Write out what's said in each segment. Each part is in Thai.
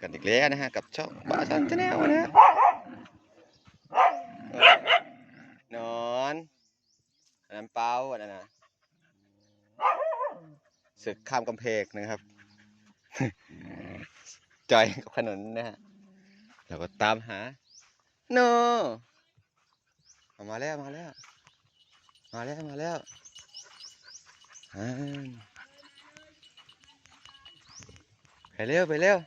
กันอีกแล้วนะฮะกับช่องบ้าชันชาแนลนะฮะนอนอันนั้นเป้าอันนั้นนะศึกข้ามกำแพงนะครับ จอยกับขนนนะฮะเราก็ตามหาโนเอามาแล้วมาแล้ว มาแล้วมาแล้วไปเร็วไปเร็ว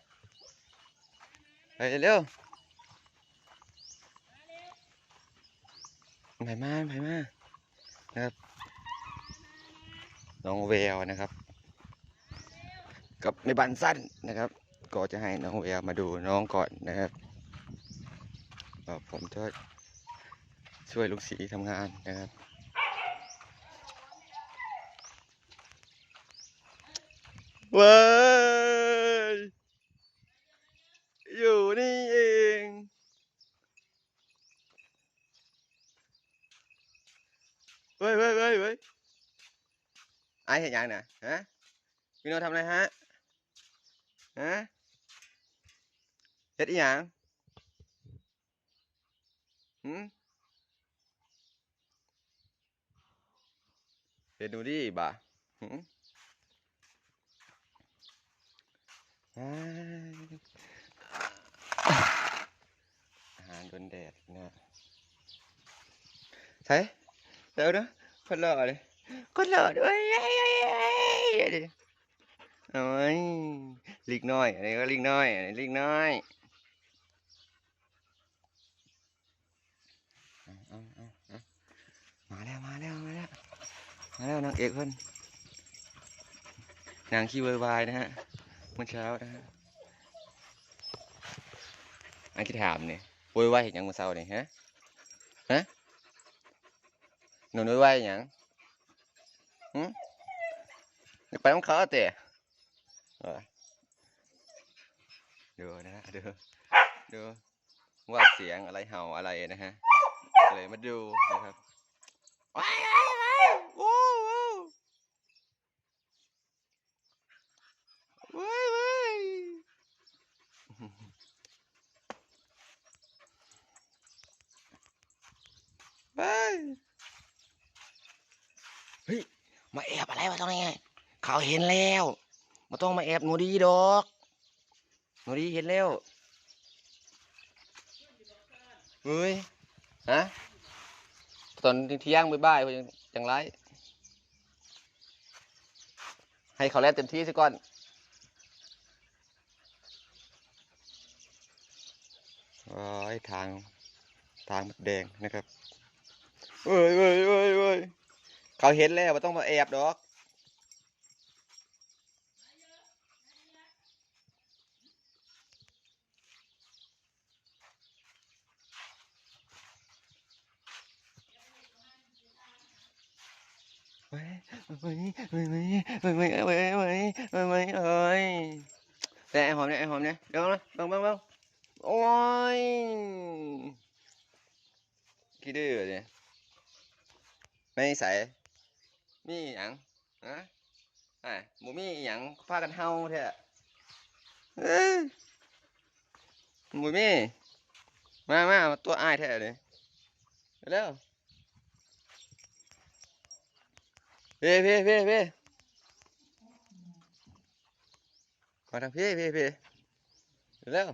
ไปเร็วไปมาไปมานะครับน้องแววนะครับ กับในบันสั้นนะครับ ก็จะให้น้องแววมาดูน้องก่อนนะครับผมจะช่วยลูกสีทำงานนะครับเว้ย อยู่นี่เอง เว้ยเว้ยเว้ยเว้ยไอ้เห็นยังน่ะฮะพี่โนทำอะไรฮะฮะเฮ็ดอีหยังหืมเฮ็ดดูดิบ่าหืมอ้าอาหารโดนแดดนะใช่เดี๋ยวนะคนหล่อเลยคนหล่อเลย con lợn ơi ơi liệt nói này có liệt nói này liệt nói mà leo mà leo mà leo mà leo nàng เอกเพื่อนนางขี้เบอร์บายนะฮะเมื่อเช้านะฮะอันที่ถามเนี่ยโวยวายเห็นยังเมื่อเช้าเนี่ยฮะฮะหนูโวยวายเห็นยัง หืมอยากไปน้ำเขาเตะเออดูนะฮะดูดูว่าเสียงอะไรเห่าอะไรนะฮะเลยมาดูนะครับว้ายว้ายว้ายวู้วู้ว้ายว้ายไปเฮ้ย มาแอบอะไรวะตรงนี้เขาเห็นแล้วมาต้องมาแอบหนูดีดอก หนูดีเห็นแล้วเฮ้ยฮะตอนเที่ยงบ่ายๆเพิ่นยังจังไรให้เขาแลดเต็มที่ซะก่อนโอ้ยทางทางมันแดงนะครับเว้ยเว้ยเว้ยเว้ย เขาเห็นแล้วว่าต้องมาแอบดอกเว้ยเว้ยเว้ยเว้ยเว้ยเว้ยเว้ยเอ้ยแต่ไอ้หอมเนี่ยไอ้หอมเนี่ยเดี๋ยวนะเบังเบังเบังโอ้ยกี่ดื้อเนี่ยไม่ใส่ มีหยังฮะไอ้หมูมีหยังพากันเฮาแท้เอ้ยหมูมีมามามาตัวอ้ายแท้เลยเร็วเพ่เพ่เพ่เพ่มาทางเพ่เพ่เพ่เร็ว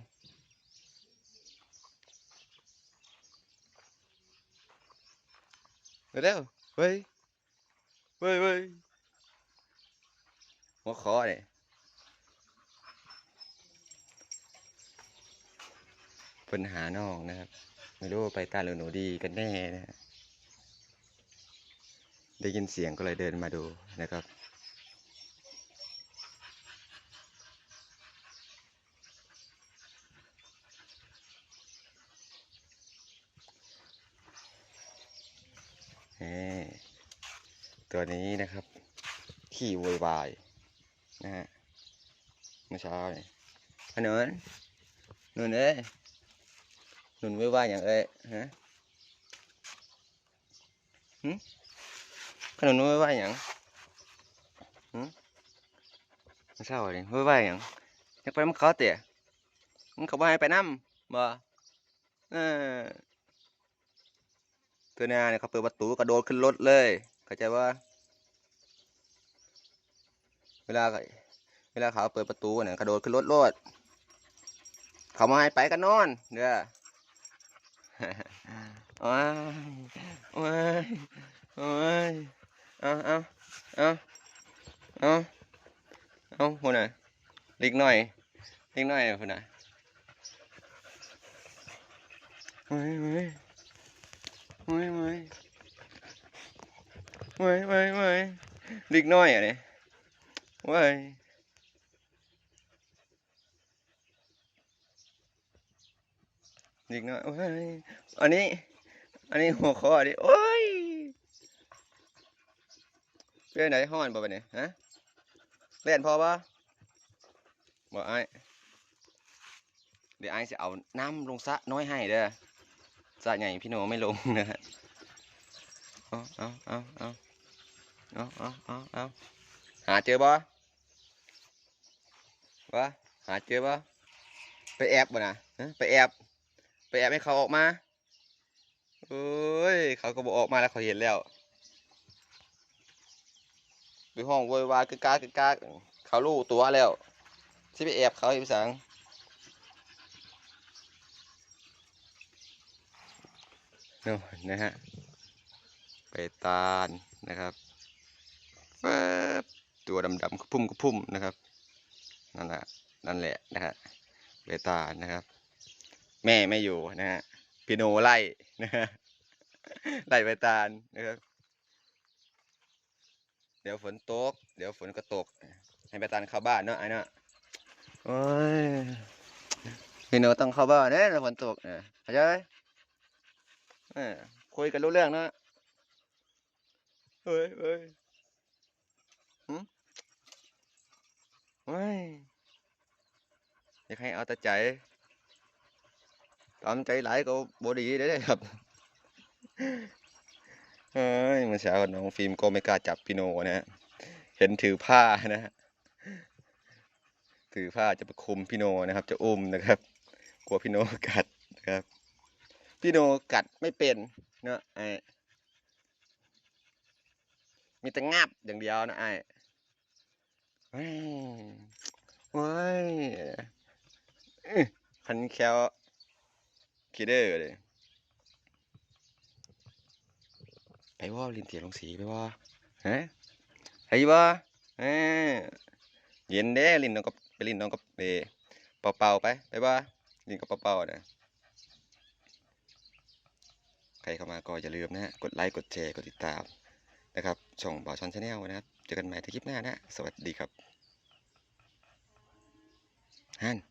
เร็วเฮ้ย เว้ยเว้ยหัวคอเนี่ยปัญหาน้องนะครับ ไม่รู้ว่าไปตาหรือหนูดีกันแน่นะได้ยินเสียงก็เลยเดินมาดูนะครับ นี่ ตัวนี้นะครับ ขี่โวยวายนะฮะเมื่อเช้าเนี่ยขนุนนุนเอ้ยนุนโวยวายอย่างเอ้ยฮะหึขนุนโวยวายอย่างหึเมื่อเช้าเนี่ยโวยวายอย่างอยากไปมันเขาเตะมันเขาบ่ให้ไปน้ำบ่เออตัวน้าเนี่ยเขาเปิดประตูกระโดดขึ้นรถเลย เข้าใจว่า เวลาเวลาเขาเปิดประตูเนี่ยกระโดดขึ้นรถรถเขามาให้ไปกันนอนเด้อโอ้ยโอ้ยโอ้ยเอาเอาเอาเอาเอาคนน่ะเล็กหน่อยเล็กหน่อยคนน่ะเฮ้ยเฮ้ยเฮ้ยเฮ้ย เฮ้ยเฮ้ยเฮ้ยเล็กน้อยอะเนี่ยว้ยเล็กน้อยว้ยอันนี้ อันนี้หัวข้อดิโอ้ยเพื่อนไหนห้อนบ่ไปเนี่ยฮะเล่นพอปะบอกไอ้เดี๋ยวไอ้จะเอาน้ำลงสะน้อยให้เด้อสะใหญ่พี่โนไม่ลงนะฮะเอาเอาเอาเอา เอาเอาเอาเอาหาเจอบ่วะหาเจอบ่ไปแอบบ่นะไปแอบ ไปแอบให้เขาออกมาเอ้ยเขาก็บอกออกมาแล้วเขาเห็นแล้วไปห้องโวยวายกึกกากกึกกากเขารู้ตัวแล้วที่ไปแอบเขาอีกสังโน่นนะฮะ ไปตาลนะครับ แฟบตัวดำๆกระพุ่มกระพุ่มนะครับนั่นแหละนั่นแหละนะฮะไปตานะครับ แม่ไม่อยู่นะฮะพี่โนไล่นะฮะไล่ไปตาลนะครับ เดี๋ยวฝนตก เดี๋ยวฝนก็ตก ให้ไปตาลเข้าบ้านเนาะไอ้เนาะโอ้ยพี่โนต้องเข้าบ้านเนี่ยฝนตกเนี่ยเข้าใจไหมเออคุยกันรู้เรื่องนะเฮ้ยเฮ้ย หึเฮ้ยอยากให้เอาแต่ใจ ตามใจหลายก็บ่ดีเด้อครับเฮ้ยเมื่อเช้าน้องฟิล์มก็ไม่กล้าจับพี่โนนะฮะ เห็นถือผ้านะฮะ ถือผ้าจะประคุมพี่โนนะครับ จะอุ้มนะครับ กลัวพี่โนกัดนะครับ พี่โนกัดไม่เป็นเนาะไอ้มีแต่งับอย่างเดียวนะไอ้ เฮ้ยว้ยคันแควคิดเด้อเลยไปว่าลินเตียลงสีไปว่าฮะไปว่าเออเย็นเด้ลินน้องกับไปลินน้องกับเอเป่าๆไปไปว่าลินกับเป่าๆนะใครเข้ามาก็อย่าลืมนะ กดไลค์ กดแชร์ กดติดตาม นะครับ ช่องบ่าวชอนชาแนลนะครับ เจอกันใหม่ในคลิปหน้านะ สวัสดีครับฮัน